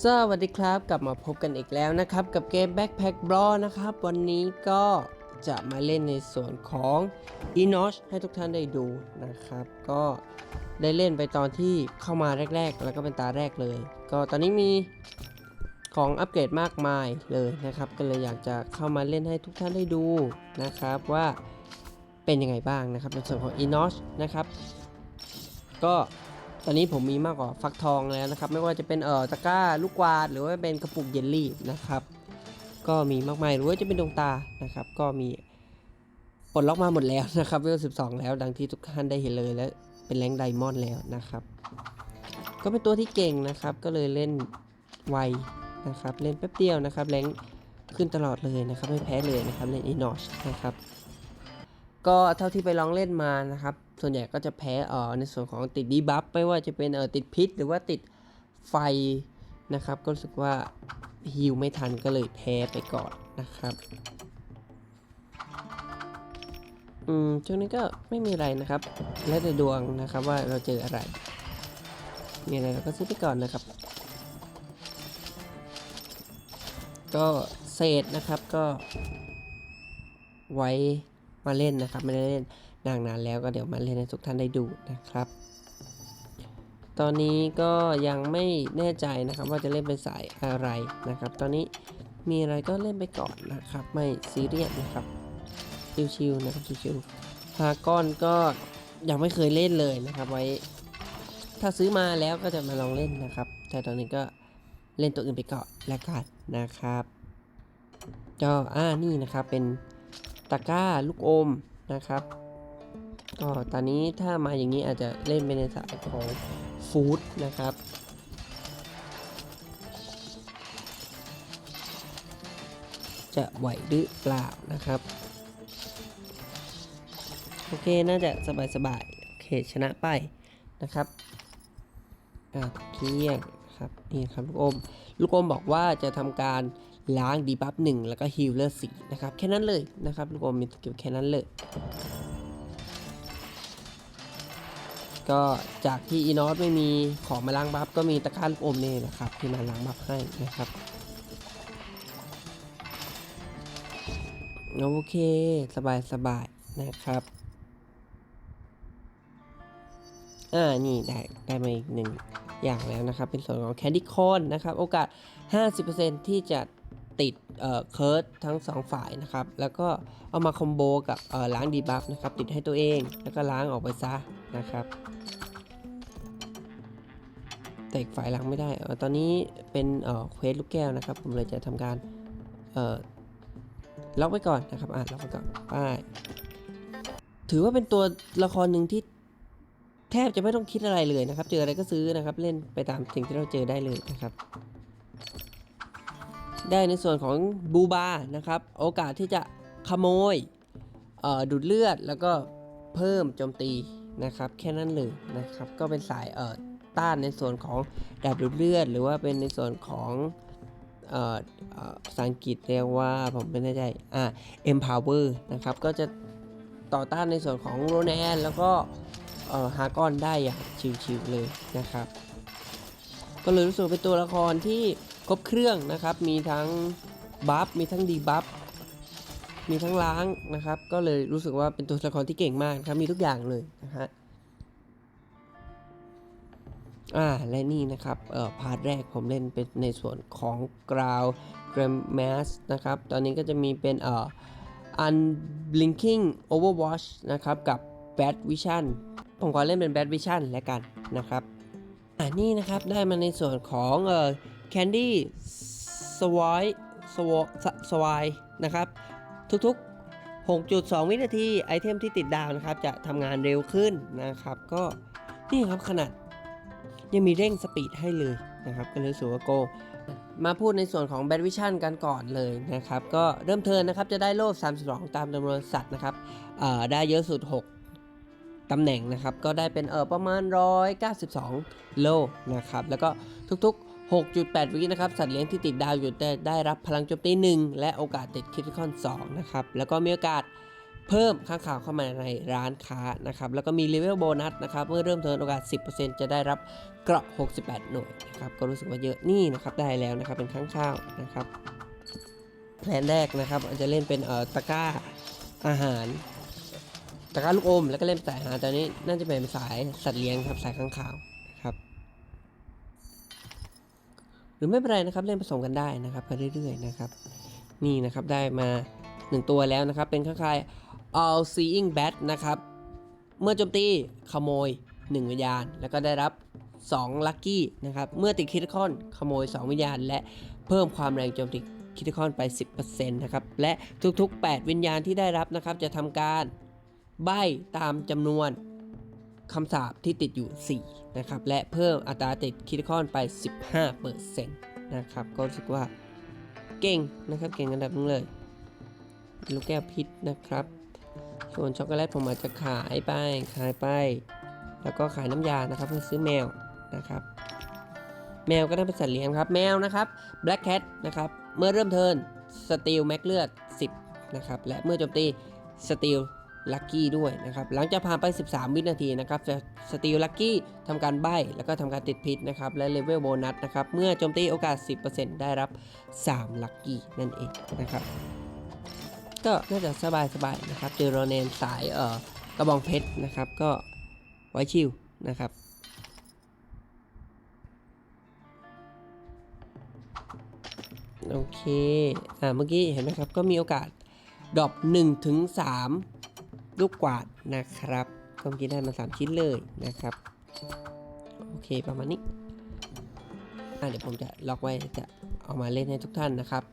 สวัสดีครับกลับมาพบกันอีกแล้วนะครับกับเกม Backpack Brawl นะครับ วันนี้ก็จะมาเล่นในส่วนของ e n o s ให้ทุกท่านได้ดูนะครับ ก็ได้เล่นไปตอนที่เข้ามาแรก ๆ แล้วก็เป็นตาแรกเลย ก็ตอนนี้มีของอัปเกรดมากมายเลยนะครับ ก็เลยอยากจะเข้ามาเล่นให้ทุกท่านได้ดูนะครับว่าเป็นยังไงบ้างนะครับในส่วนของ e n o s นะครับ ก็ ตอนนี้ผมมีมากกว่าฟักทองแล้วนะครับ ไม่ว่าจะเป็นเอ่อตะกร้าลูกกวาดหรือว่าเป็นกระปุกเยลลี่นะครับ ก็มีมากมายหรือว่าจะเป็นดวงตานะครับ ก็มีปลดล็อกมาหมดแล้วนะครับเวล12 แล้ว ดังที่ทุกท่านได้เห็นเลยและเป็นแรงไดมอนด์แล้วนะครับ ก็เป็นตัวที่เก่งนะครับ ก็เลยเล่นไวนะครับ เล่นแป๊บเดียวนะครับแรงขึ้นตลอดเลยนะครับไม่แพ้เลยนะครับเล่นอีนอชนะครับ ก็เท่าที่ไปลองเล่นมานะครับ ส่วนใหญ่ก็จะแพ้เอ่อในส่วนของติดดีบัฟไม่ว่าจะเป็นเอ่อติดพิษ หรือว่าติดไฟนะครับ ก็รู้สึกว่าฮิวไม่ทันก็เลยแพ้ไปก่อนนะครับอืมช่วงนี้ก็ไม่มีอะไรนะครับ แล้วแต่ดวงนะครับว่าเราเจออะไรมีอะไรเราก็ซื้อไปก่อนนะครับ ก็เศษนะครับก็ไว้มาเล่นนะครับไม่ได้เล่น นานนานแล้วก็เดี๋ยวมาเล่นให้ทุกท่านได้ดูนะครับ ตอนนี้ก็ยังไม่แน่ใจนะครับว่าจะเล่นเป็นสายอะไรนะครับ ตอนนี้มีอะไรก็เล่นไปก่อนนะครับ ไม่ซีเรียสนะครับ ชิวๆนะครับชิวๆฮาก้อนก็ยังไม่เคยเล่นเลยนะครับ ไว้ ถ้าซื้อมาแล้วก็จะมาลองเล่นนะครับ แต่ตอนนี้ก็เล่นตัวอื่นไปก่อนแล้วกันนะครับก็อ่านี่นะครับเป็นตะกร้าลูกอมนะครับ ก็ตอนนี้ถ้ามาอย่างนี้อาจจะเล่นไปในสายของฟู้ดนะครับจะไหวหรือเปล่านะครับ โอเคน่าจะสบายๆโอเคชนะไปนะครับอ่าเคียงครับนี่ครับลูกอม ลูกอมบอกว่าจะทำการล้างดีบัฟหนึ่งแล้วก็ฮิลเลอร์สีนะครับ แค่นั้นเลยนะครับ ลูกอมมีสกิลแค่นั้นเลย ก็จากที่อีนอสไม่มีของมาล้างบัฟก็มีตะกร้าลูกอมนี่แหละครับ ที่มาล้างบัฟให้นะครับโอเค สบายสบายนะครับอ่านี่ได้ได้มาอีกหนึ่งอย่างแล้วนะครับ เป็นส่วนของ Candy Corn นะครับ โอกาส 50%ที่จะติดเอ่อเคิร์ดทั้ง 2 ฝ่ายนะครับ แล้วก็เอามาคอมโบกับเอ่อล้างดีบัฟนะครับ ติดให้ตัวเอง แล้วก็ล้างออกไปซะนะครับ แต่อีกฝ่ายล้างไม่ได้ ตอนนี้เป็นเควสลูกแก้วนะครับ ผมเลยจะทำการล็อกไว้ก่อนนะครับอ่าล็อกไว้ก่อนไป้ายถือว่าเป็นตัวละครหนึ่งที่แทบจะไม่ต้องคิดอะไรเลยนะครับ เจออะไรก็ซื้อนะครับ เล่นไปตามสิ่งที่เราเจอได้เลยนะครับ ได้ในส่วนของบูบานะครับ โอกาสที่จะขโมยดูดเลือดแล้วก็เพิ่มโจมตีนะครับ แค่นั้นเลยนะครับ ก็เป็นสายเออ ต้านในส่วนของดาบดูดเลือด หรือว่าเป็นในส่วนของภาษาอังกฤษเรียกว่าผมไม่แน่ใจอ่า empower นะครับ ก็จะต่อต้านในส่วนของโรแนนแล้วก็ฮาก้อนได้อย่างชิวๆเลยนะครับ ก็เลยรู้สึกเป็นตัวละครที่ครบเครื่องนะครับ มีทั้งบัฟ มีทั้งดีบัฟ มีทั้งล้างนะครับ ก็เลยรู้สึกว่าเป็นตัวละครที่เก่งมากครับ มีทุกอย่างเลยนะฮะ อ่าและนี่นะครับเอ่อพาร์ทแรกผมเล่นเป็นในส่วนของกราวเกรมแมสนะครับ ตอนนี้ก็จะมีเป็นเอ่อ Unblinking Overwatch นะครับ กับ Bad Vision ผมขอเล่นเป็น Bad Vision แล้วกันนะครับอ่านี่นะครับได้มาในส่วนของเอ่อ Candy Swai Swai นะครับ ทุกๆ 6.2 วินาทีไอเทมที่ติดดาวนะครับ จะทำงานเร็วขึ้นนะครับ ก็นี่ครับขนาด ยังมีเร่งสปีดให้เลยนะครับก็เลยรู้สึกว่าโกมาพูดในส่วนของ Bad Vision กันก่อนเลยนะครับ ก็เริ่มเทินนะครับจะได้โล่32 ตามจำนวนสัตว์นะครับได้เยอะสุด 6 ตำแหน่งนะครับ ก็ได้เป็นเออประมาณ 192 โลนะครับ แล้วก็ทุกๆ 6.8 วินะครับ สัตว์เลี้ยงที่ติดดาวอยู่ได้ได้รับพลังโจมตี 1 และโอกาสติดคริติคอน2นะครับ แล้วก็มีโอกาส เพิ่มข้างข่าวเข้ามาในร้านค้านะครับ แล้วก็มีเลเวลโบนัสนะครับ เมื่อเริ่มเทิร์นโอกาส 10%จะได้รับเกราะ 68 หน่วยนะครับ ก็รู้สึกว่าเยอะนี่นะครับได้แล้วนะครับเป็นข้างข้าวนะครับ แผนแรกนะครับอาจจะเล่นเป็นเอ่อตะกร้าอาหารตะกร้าลูกอม แล้วก็เล่นสายอาหารตอนนี้น่าจะเป็นสายสัตว์เลี้ยงครับสายข้างข่าวนะครับหรือไม่เป็นไรนะครับเล่นผสมกันได้นะครับไปเรื่อยๆนะครับ นี่นะครับได้มา 1 ตัวแล้วนะครับเป็นคล้ายๆ all seeing bat นะครับ เมื่อโจมตีขโมย 1 วิญญาณ แล้วก็ได้รับ 2 ลัคกี้นะครับ เมื่อติดคิดคอนขโมย 2 วิญญาณ และเพิ่มความแรงโจมตีคิดคอนไป 10%นะครับ และทุกๆ 8 วิญญาณที่ได้รับนะครับ จะทำการใบตามจำนวนคำสาปที่ติดอยู่ 4 นะครับ และเพิ่มอัตราติดคิดคอนไป 15%นะครับ ก็รู้สึกว่าเก่งนะครับ เก่งอันดับนึงเลย ลูกแก้วพิษนะครับ ส่วนช็อกโกแลตผมอาจจะขายไปขายไป แล้วก็ขายน้ำยานะครับเพื่อซื้อแมวนะครับ แมวก็ได้เป็นสัตว์เลี้ยงครับ แมวนะครับ Black Cat นะครับ เมื่อเริ่มเทิร์นสตีลแม็กเลือด 10 นะครับ และเมื่อโจมตีสตีลลัคกี้ด้วยนะครับ หลังจากผ่านไป 13 วินาทีนะครับจะสตีลลัคกี้ทำการใบ้แล้วก็ทำการติดพิษนะครับ และเลเวลโบนัสนะครับ เมื่อโจมตีโอกาส 10%ได้รับ 3 ลัคกี้นั่นเองนะครับ ก็น่าจะสบายสบายๆนะครับ เจอโรเนนสายเอ่อกระบองเพชรนะครับ ก็ไว้ชิลนะครับโอเค อ่า เมื่อกี้เห็นไหมครับ ก็มีโอกาสดรอป1ถึง3ลูกกวาดนะครับก็เมื่อกี้ได้มา 3 ชิ้นเลยนะครับ โอเค ประมาณนี้ อ่าเดี๋ยวผมจะล็อกไว้จะเอามาเล่นให้ทุกท่านนะครับ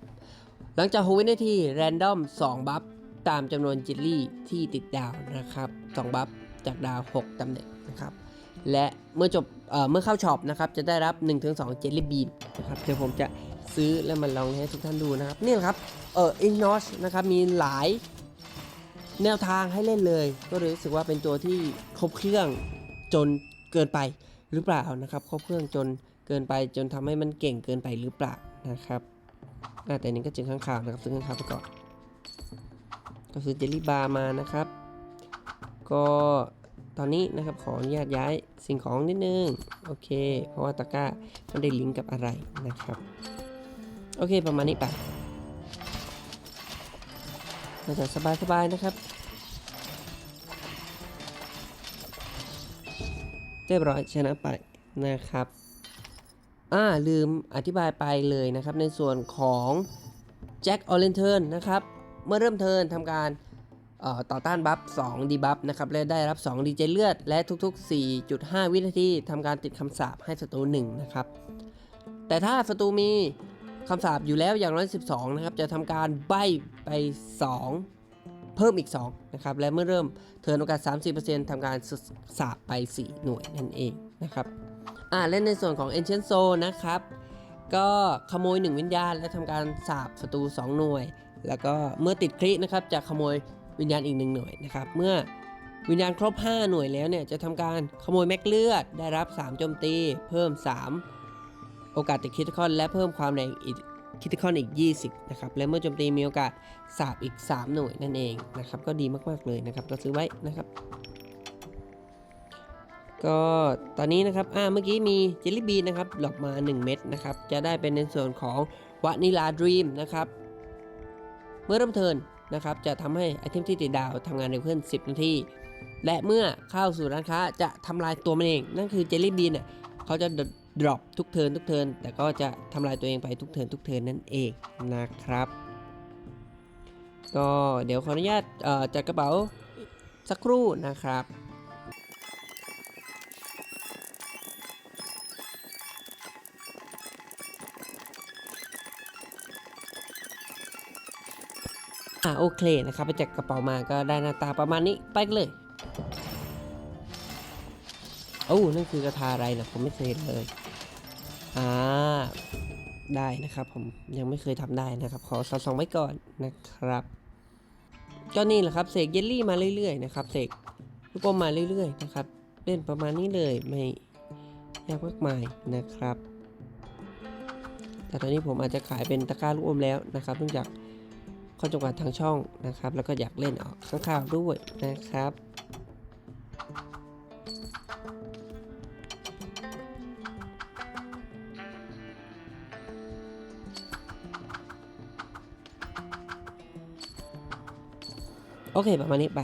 หลังจาก6วินาทีแรนดอม 2 บัฟตามจำนวนจิลลี่ที่ติดดาวนะครับ2บัฟจากดาว 6ตำแหน่งนะครับ และเมื่อจบเอเมื่อเข้าช็อปนะครับ จะได้รับ 1-2 เจลลี่บีนนะครับเดี๋ยวผมจะซื้อแล้วมาลองให้ทุกท่านดูนะครับ นี่แหละครับเอออินนอสนะครับ มีหลายแนวทางให้เล่นเลย ก็เลยรู้สึกว่าเป็นตัวที่ครบเครื่องจนเกินไปหรือเปล่านะครับ ครบเครื่องจนเกินไปจนทำให้มันเก่งเกินไปหรือเปล่านะครับ แต่นี้ก็เจอข้างข่าวนะครับซื้อข้างข่าวไปก่อนก็ซื้อเจลลี่บาร์มานะครับ ก็ตอนนี้นะครับขออนุญาตย้ายสิ่งของนิดนึงโอเค เพราะว่าตะกร้าไม่ได้ลิงก์กับอะไรนะครับ โอเคประมาณนี้ไปเราจะสบายๆนะครับเรียบร้อยชนะไปนะครับ อ่าลืมอธิบายไปเลยนะครับ ในส่วนของแจ็คออเรนเทิร์นนะครับ เมื่อเริ่มเทิร์นทำการต่อต้านบัฟ2ดีบัฟนะครับ และได้รับ2ดีเจเลือด และทุกๆ 4.5 วินาทีทำการติดคำสาปให้ศัตรู1นะครับ แต่ถ้าศัตรูมีคำสาปอยู่แล้วอย่างน้อย 12 นะครับ จะทำการใบไป 2 เพิ่มอีก 2 นะครับ และเมื่อเริ่มเทิร์นโอกาส 30%ทำการสาบไป 4 หน่วยนั่นเองนะครับ อ่าเล่นในส่วนของ Ancient Soul นะครับ ก็ขโมย 1 วิญญาณ และทำการสาบศัตรู2 หน่วย แล้วก็เมื่อติดครินะครับจะขโมยวิญญาณอีก 1 หน่วยนะครับ เมื่อวิญญาณครบ 5 หน่วยแล้วเนี่ยจะทำการขโมยแม็กเลือด ได้รับ 3 โจมตี เพิ่ม 3 โอกาสติดคิดคอน และเพิ่มความแรงอีกคิดคอนอีก 20 นะครับ และเมื่อโจมตีมีโอกาสสาบอีก 3 หน่วยนั่นเองนะครับ ก็ดีมาก ๆ เลยนะครับก็ซื้อไว้นะครับ ก็ตอนนี้นะครับ อ่า เมื่อกี้มีเจลลี่บีนนะครับ หลอกมา 1 เม็ดนะครับ จะได้เป็นในส่วนของวานิลาดรีมนะครับ เมื่อเริ่มเทินนะครับ จะทำให้ไอเทมที่ติดดาวทำงานเร็วขึ้น 10 นาที และเมื่อเข้าสู่ร้านค้าจะทำลายตัวมันเอง นั่นคือเจลลี่บีนเนี่ยเขาจะดรอปทุกเทินทุกเทินแต่ก็จะทำลายตัวเองไปทุกเทินทุกเทินนั่นเองนะครับ ก็เดี๋ยวขออนุญาตเอ่อจัดกระเป๋าสักครู่นะครับาโอเคนะครับไปจากกระเป๋ามาก็ได้หน้าตาประมาณนี้ไปกันเลยโอ้นั่นคือกระทาอะไรนะผมไม่เคยเลยอ่าได้นะครับ ผมยังไม่เคยทำได้นะครับ ขอสอดส่องไว้ก่อนนะครับก็นี่แหละครับเสกเยลลี่มาเรื่อยๆนะครับเสกลูกอมมาเรื่อยๆนะครับ เล่นประมาณนี้เลยไม่ยากมากมายนะครับ แต่ตอนนี้ผมอาจจะขายเป็นตะกร้าลูกอมแล้วนะครับเนื่องจาก ข้อจำกัดทางช่องนะครับ แล้วก็อยากเล่นออกข้างข่าวด้วยนะครับโอเค ประมาณนี้ไป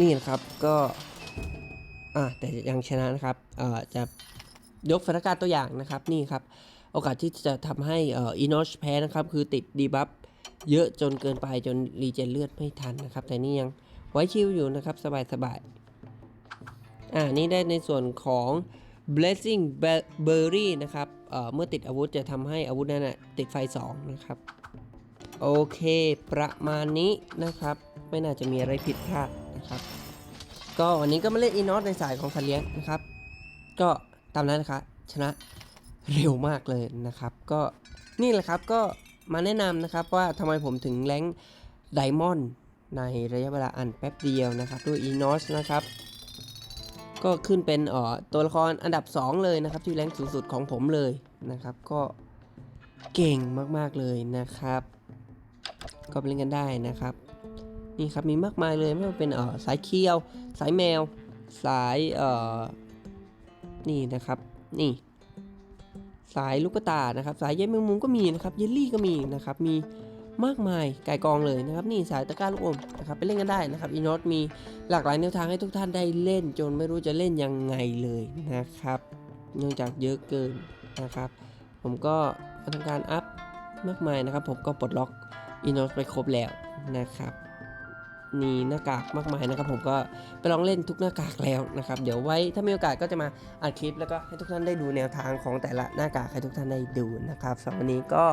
นี่นะครับก็อ่าแต่ยังชนะนะครับเอ่อจะยกสถานการณ์ตัวอย่างนะครับนี่ครับ โอกาสที่จะทำให้อ่ออีนอชแพ้นะครับ คือติดดีบัฟเยอะจนเกินไปจนรีเจนเลือดไม่ทันนะครับ แต่นี่ยังไว้ชิวอยู่นะครับ สบายสบายๆอ่านี่ได้ในส่วนของ blessing berry นะครับเเมื่อติดอาวุธจะทำให้อาวุธนั้นนะติดไฟ 2 นะครับ โอเค ประมาณนี้นะครับ ไม่น่าจะมีอะไรผิดพลาดนะครับ ก็วันนี้ก็มาเล่นอีนอสในสายของสัตว์เลี้ยงนะครับ ก็ตามนั้นนะครับชนะ เร็วมากเลยนะครับ ก็นี่แหละครับก็มาแนะนำนะครับว่าทำไมผมถึงแรงไดมอนด์ในระยะเวลาอันแป๊บเดียวนะครับ ด้วยอีนอสนะครับ ก็ขึ้นเป็นเอ่อตัวละครอันดับ 2 เลยนะครับ ที่แรงสูงสุดของผมเลยนะครับ ก็เก่งมากๆเลยนะครับ ก็ไปเล่นกันได้นะครับ นี่ครับมีมากมายเลยไม่ว่าเป็นเอ่อสายเคียว สายแมว สายเอ่อนี่นะครับ นี่ สายลูกกระตานะครับ สายเย็นแมงมุมก็มีนะครับ เยลลี่ก็มีนะครับ มีมากมายไก่กองเลยนะครับ นี่สายตะกร้าลูกอมนะครับไปเล่นกันได้นะครับอีนอตมีหลากหลายแนวทางให้ทุกท่านได้เล่น จนไม่รู้จะเล่นยังไงเลยนะครับเนื่องจากเยอะเกินนะครับ ผมก็มาทำการอัพมากมายนะครับ ผมก็ปลดล็อกอีนอตไปครบแล้วนะครับ มีหน้ากากมากมายนะครับ ผมก็ไปลองเล่นทุกหน้ากากแล้วนะครับ เดี๋ยวไว้ถ้ามีโอกาสก็จะมาอัดคลิปแล้วก็ให้ทุกท่านได้ดูแนวทางของแต่ละหน้ากากให้ทุกท่านได้ดูนะครับสำหรับวันนี้ก็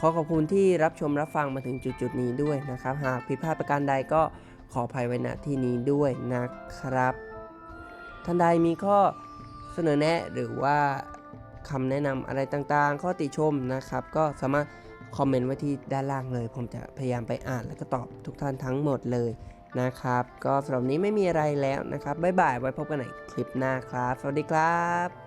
ขอขอบคุณที่รับชมรับฟังมาถึงจุดๆนี้ด้วยนะครับ หากผิดพลาดประการใดก็ขออภัยไว้ณที่นี้ด้วยนะครับ ท่านใดมีข้อเสนอแนะหรือว่าคำแนะนำอะไรต่างๆ ข้อติชมนะครับ ก็สามารถ คอมเมนต์ไว้ที่ด้านล่างเลย ผมจะพยายามไปอ่านแล้วก็ตอบทุกท่านทั้งหมดเลยนะครับ ก็สำหรับนนี้ไม่มีอะไรแล้วนะครับบ๊ายบายไว้พบกันในคลิปหน้าครับ สวัสดีครับ